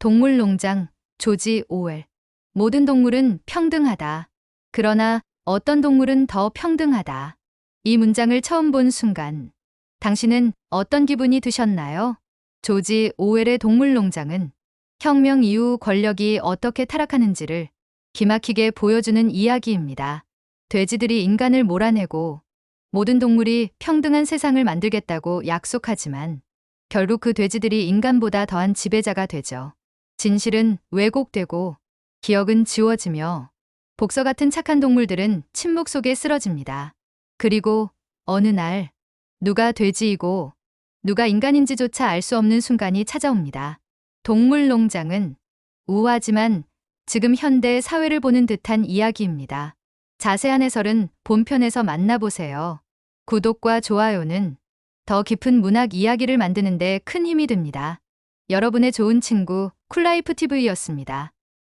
동물농장 조지 오웰. 모든 동물은 평등하다. 그러나 어떤 동물은 더 평등하다. 이 문장을 처음 본 순간 당신은 어떤 기분이 드셨나요? 조지 오웰의 동물농장은 혁명 이후 권력이 어떻게 타락하는지를 기막히게 보여주는 이야기입니다. 돼지들이 인간을 몰아내고 모든 동물이 평등한 세상을 만들겠다고 약속하지만 결국 그 돼지들이 인간보다 더한 지배자가 되죠. 진실은 왜곡되고 기억은 지워지며 복서 같은 착한 동물들은 침묵 속에 쓰러집니다. 그리고 어느 날 누가 돼지이고 누가 인간인지조차 알 수 없는 순간이 찾아옵니다. 동물농장은 우아하지만 지금 현대 사회를 보는 듯한 이야기입니다. 자세한 해설은 본편에서 만나보세요. 구독과 좋아요는 더 깊은 문학 이야기를 만드는 데 큰 힘이 됩니다. 여러분의 좋은 친구 쿨라이프 TV였습니다.